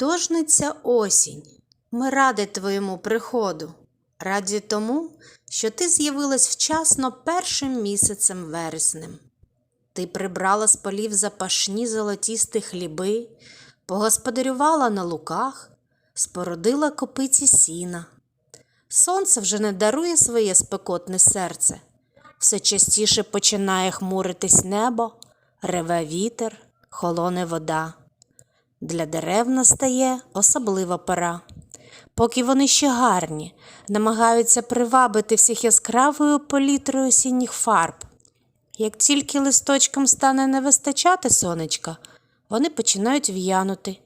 Художниця осінь, ми раді твоєму приходу, раді тому, що ти з'явилась вчасно першим місяцем вереснем. Ти прибрала з полів запашні золотісті хліби, погосподарювала на луках, спородила копиці сіна. Сонце вже не дарує своє спекотне серце, все частіше починає хмуритись небо, реве вітер, холоне вода. Для дерев настає особлива пора. Поки вони ще гарні, намагаються привабити всіх яскравою палітрою осінніх фарб. Як тільки листочкам стане не вистачати сонечка, вони починають в'янути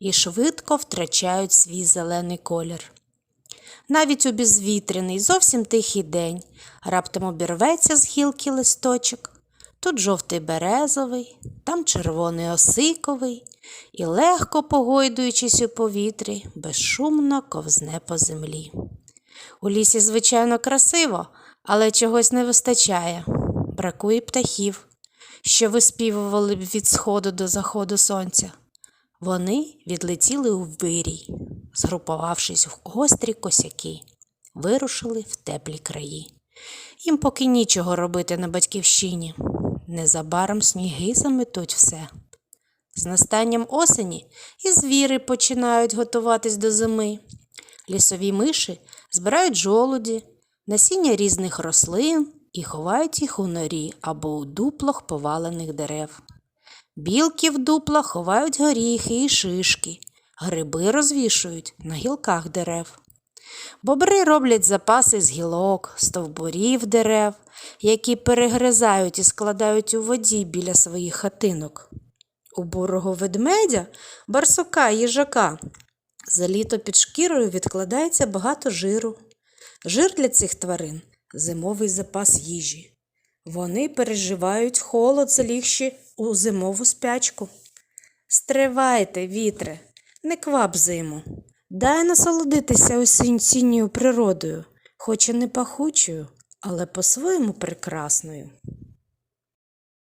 і швидко втрачають свій зелений колір. Навіть у безвітряний, зовсім тихий день раптом обірветься з гілки листочок. Тут жовтий березовий, там червоний осиковий, і легко погойдуючись у повітрі, безшумно ковзне по землі. У лісі, звичайно, красиво, але чогось не вистачає. Бракує птахів, що виспівували б від сходу до заходу сонця. Вони відлетіли у вирій, згрупувавшись в гострі косяки, вирушили в теплі краї. Їм поки нічого робити на батьківщині. Незабаром сніги заметуть все. З настанням осені і звіри починають готуватись до зими. Лісові миші збирають жолуді, насіння різних рослин і ховають їх у норі або у дуплах повалених дерев. Білки в дуплах ховають горіхи і шишки, гриби розвішують на гілках дерев. Бобри роблять запаси з гілок, стовбурів дерев, які перегризають і складають у воді біля своїх хатинок. У бурого ведмедя, барсука їжака за літо під шкірою відкладається багато жиру. Жир для цих тварин зимовий запас їжі. Вони переживають холод, залігши у зимову спячку. Стривайте, вітре, не квап зиму. Дай насолодитися осінньою природою, хоч і не пахучою, але по-своєму прекрасною.